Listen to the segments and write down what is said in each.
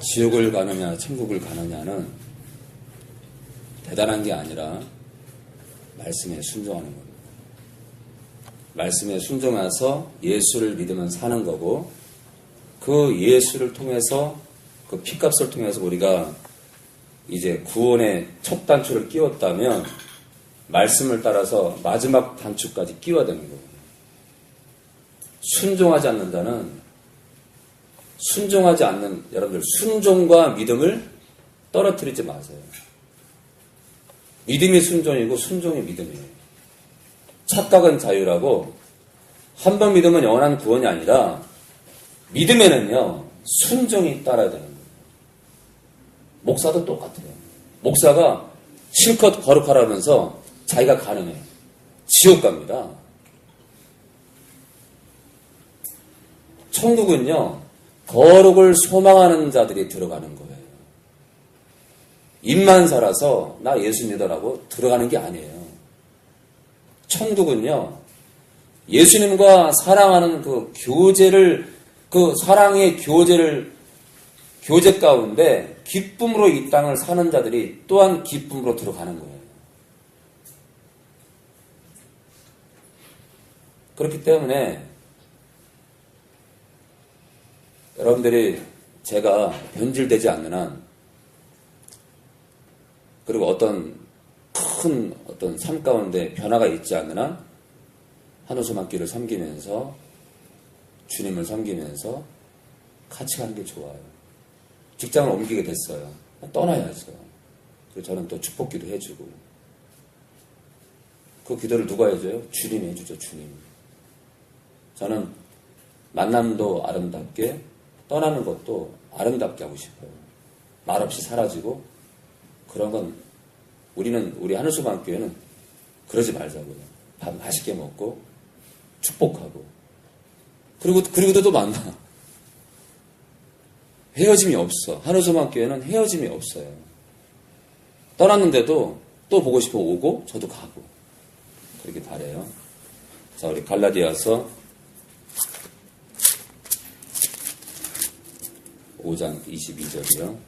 지옥을 가느냐, 천국을 가느냐는 대단한 게 아니라 말씀에 순종하는 겁니다. 말씀에 순종해서 예수를 믿으면 사는 거고 그 예수를 통해서 그 피값을 통해서 우리가 이제 구원의 첫 단추를 끼웠다면 말씀을 따라서 마지막 단추까지 끼워야 되는 거예요. 순종하지 않는 자는 순종하지 않는 여러분들 순종과 믿음을 떨어뜨리지 마세요. 믿음이 순종이고 순종이 믿음이에요. 착각은 자유라고 한 번 믿으면 영원한 구원이 아니라 믿음에는요 순종이 따라야 되는 거예요. 목사도 똑같아요. 목사가 실컷 거룩하라면서 자기가 가능해. 지옥 갑니다. 천국은요, 거룩을 소망하는 자들이 들어가는 거예요. 입만 살아서 나 예수 믿어라고 들어가는 게 아니에요. 천국은요, 예수님과 사랑하는 그 교제를, 그 사랑의 교제를, 교제 가운데 기쁨으로 이 땅을 사는 자들이 또한 기쁨으로 들어가는 거예요. 그렇기 때문에 여러분들이 제가 변질되지 않는 한 그리고 어떤 큰 어떤 삶 가운데 변화가 있지 않는 한 한우소만길을 섬기면서 주님을 섬기면서 같이 가는 게 좋아요. 직장을 옮기게 됐어요. 떠나야죠. 그리고 저는 또 축복기도 해주고 그 기도를 누가 해줘요? 주님이 해주죠. 주님. 저는 만남도 아름답게 떠나는 것도 아름답게 하고 싶어요. 말없이 사라지고 그런 건 우리는 우리 하늘소방교회는 그러지 말자고요. 밥 맛있게 먹고 축복하고 그리고 그리고도 또 만나 헤어짐이 없어. 하늘소방교회는 헤어짐이 없어요. 떠났는데도 또 보고 싶어 오고 저도 가고 그렇게 바래요. 자 우리 갈라디아서 5장 22절이요.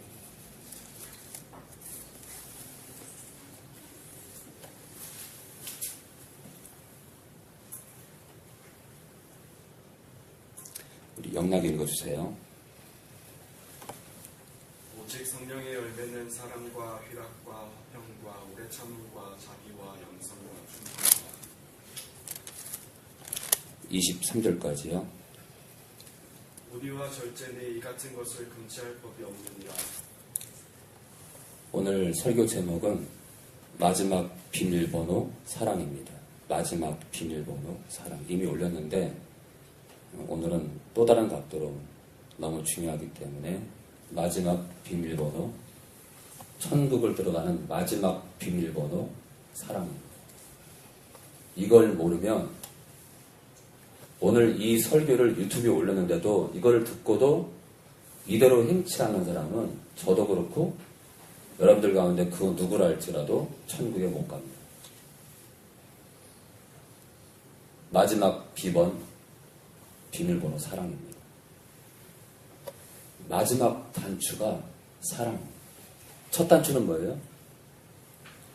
우리 영락 읽어주세요. 오직 성령의 열매는 사랑과 희락과 화평과 오래 참음과 자비와 양성과 충성과 23절까지요. 우리와 절제는 이 같은 것을 금치할 법이 없느니라 오늘 설교 제목은 마지막 비밀번호 사랑입니다. 마지막 비밀번호 사랑. 이미 올렸는데 오늘은 또 다른 각도로 너무 중요하기 때문에 마지막 비밀번호 천국을 들어가는 마지막 비밀번호 사랑입니다. 이걸 모르면 오늘 이 설교를 유튜브에 올렸는데도 이걸 듣고도 이대로 행치 않는 사람은 저도 그렇고 여러분들 가운데 그 누구라 할지라도 천국에 못 갑니다. 마지막 비번 비밀번호 사랑입니다. 마지막 단추가 사랑. 첫 단추는 뭐예요?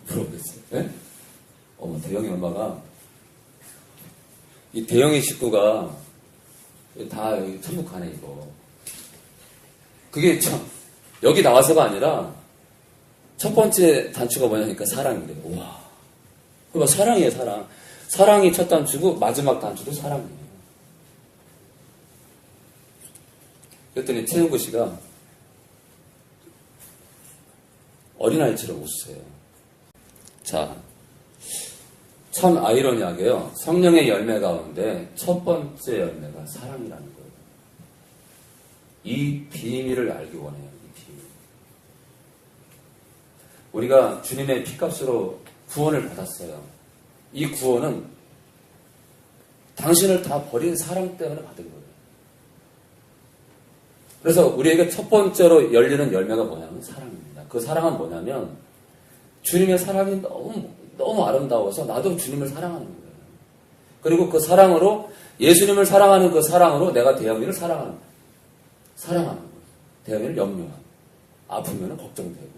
물어보겠어요. 네? 어머 대영이 엄마가 이 대영이 식구가 다 여기 천국 가네 이거. 그게 참 여기 나와서가 아니라 첫 번째 단추가 뭐냐니까 사랑이래요. 와. 그거 사랑이에요, 사랑. 사랑이 첫 단추고 마지막 단추도 사랑이에요. 그랬더니 최영구 씨가 어린아이처럼 웃으세요. 자, 참 아이러니하게요. 성령의 열매 가운데 첫 번째 열매가 사랑이라는 거예요. 이 비밀을 알기 원해요. 이 비밀. 우리가 주님의 피값으로 구원을 받았어요. 이 구원은 당신을 다 버린 사랑 때문에 받은 거예요. 그래서 우리에게 첫 번째로 열리는 열매가 뭐냐면 사랑입니다. 그 사랑은 뭐냐면 주님의 사랑이 너무 너무 아름다워서 나도 주님을 사랑하는 거예요. 그리고 그 사랑으로 예수님을 사랑하는 그 사랑으로 내가 대형이를 사랑하는 거예요. 사랑하는 거예요. 대형이를 거예요. 아프면 걱정되고.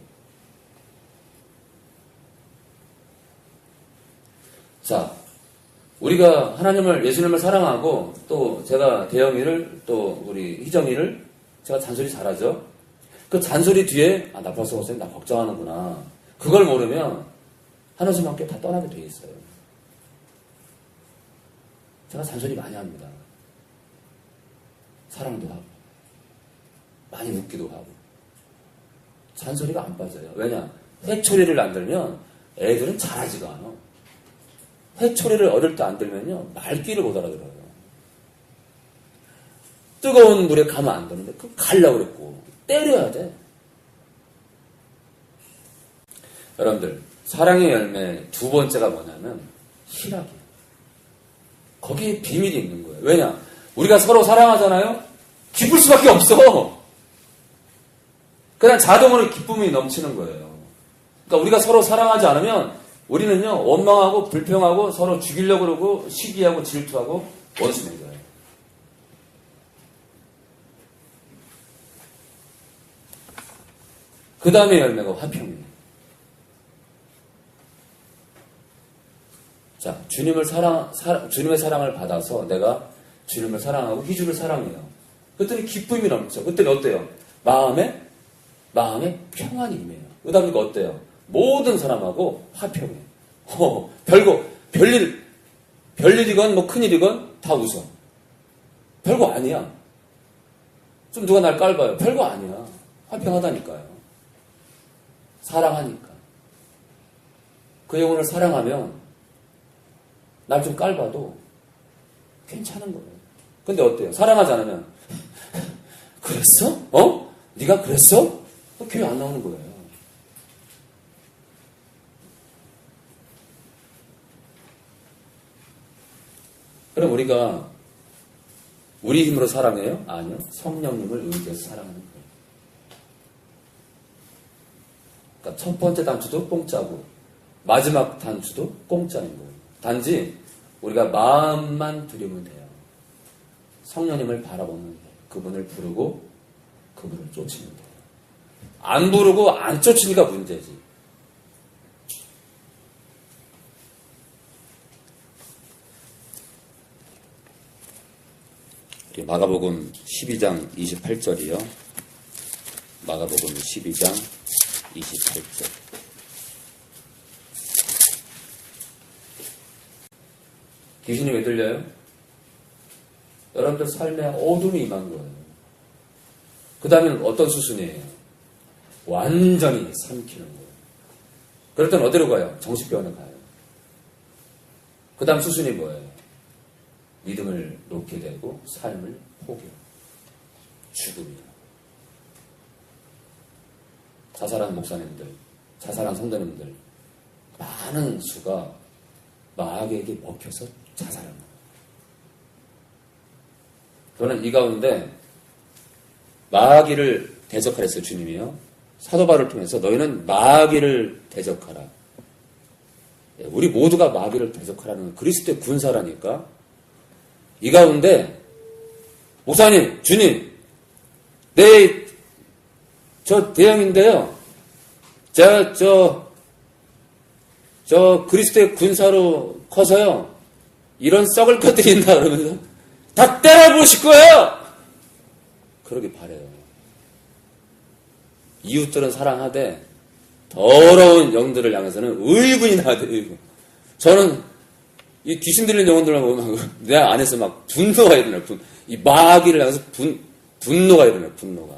자, 우리가 하나님을, 예수님을 사랑하고 또 제가 대영이를 또 우리 희정이를 제가 잔소리 잘하죠? 그 잔소리 뒤에, 아, 나 벌써 벌써 나 걱정하는구나. 그걸 모르면 함께 다 떠나게 돼 있어요. 제가 잔소리 많이 합니다. 사랑도 하고, 많이 웃기도 하고. 잔소리가 안 빠져요. 왜냐? 회초리를 안 들면 애들은 잘하지가 않아. 회초리를 어릴 때 안 들면요, 말귀를 못 알아들어요. 뜨거운 물에 가면 안 되는데, 그 갈라고 그랬고, 때려야 돼. 여러분들, 사랑의 열매 두 번째가 뭐냐면, 희락이에요. 거기에 비밀이 있는 거예요. 왜냐? 우리가 서로 사랑하잖아요? 기쁠 수밖에 없어! 그냥 자동으로 기쁨이 넘치는 거예요. 그러니까 우리가 서로 사랑하지 않으면 우리는요 원망하고 불평하고 서로 죽이려고 그러고 시기하고 질투하고 원수 맺어요. 그 다음에 열매가 화평이에요. 자, 주님을 사랑, 사- 주님의 사랑을 받아서 내가 주님을 사랑하고 희주를 사랑해요. 그랬더니 기쁨이 넘쳐. 그랬더니 어때요? 마음에 마음에 평안이 임해요. 그 다음에 이거 어때요? 모든 사람하고 화평해. 어, 별거, 별일, 별일이건 뭐 큰일이건 다 웃어. 별거 아니야. 좀 누가 날 깔봐요. 별거 아니야. 화평하다니까요. 사랑하니까. 그 영혼을 사랑하면 날 좀 깔봐도 괜찮은 거예요. 근데 어때요? 사랑하지 않으면 그랬어? 어? 네가 그랬어? 어, 교회 안 나오는 거예요. 그럼 우리가 우리 힘으로 사랑해요? 아니요. 성령님을 의지해서 사랑하는 거예요. 그러니까 첫 번째 단추도 공짜고 마지막 단추도 공짜인 거예요. 단지 우리가 마음만 들이면 돼요. 성령님을 바라보면 돼요. 그분을 부르고 그분을 쫓으면 돼요. 안 부르고 안 쫓으니까 문제지. 마가복음 12장 28절이요. 마가복음 12장 28절. 귀신이 왜 들려요? 여러분들 삶에 어둠이 임한 거예요. 그 다음에는 어떤 수순이에요? 완전히 삼키는 거예요. 그럴 땐 어디로 가요? 정신병원에 가요. 그 다음 수순이 뭐예요? 믿음을 놓게 되고 삶을 포기해요. 죽음이에요. 자살한 목사님들, 자살한 성도님들, 많은 수가 마귀에게 먹혀서 거예요. 저는 이 가운데 마귀를 대적하랬어요, 주님이요. 사도 바울을 통해서 너희는 마귀를 대적하라. 예, 우리 모두가 마귀를 대적하라는 그리스도의 군사라니까. 이 가운데 목사님, 주님, 내 저 대형인데요. 제가 저, 저 그리스도의 군사로 커서요. 이런 썩을 것들인다 그러면서 다 때려보실 거예요! 그러기 바래요. 이웃들은 사랑하되 더러운 영들을 향해서는 의분이 나야 돼요. 의분. 저는 이 귀신 들린 영혼들만 보면 내 안에서 막 분노가 일어나요. 분, 이 마귀를 향해서 분, 분노가 일어나요. 분노가.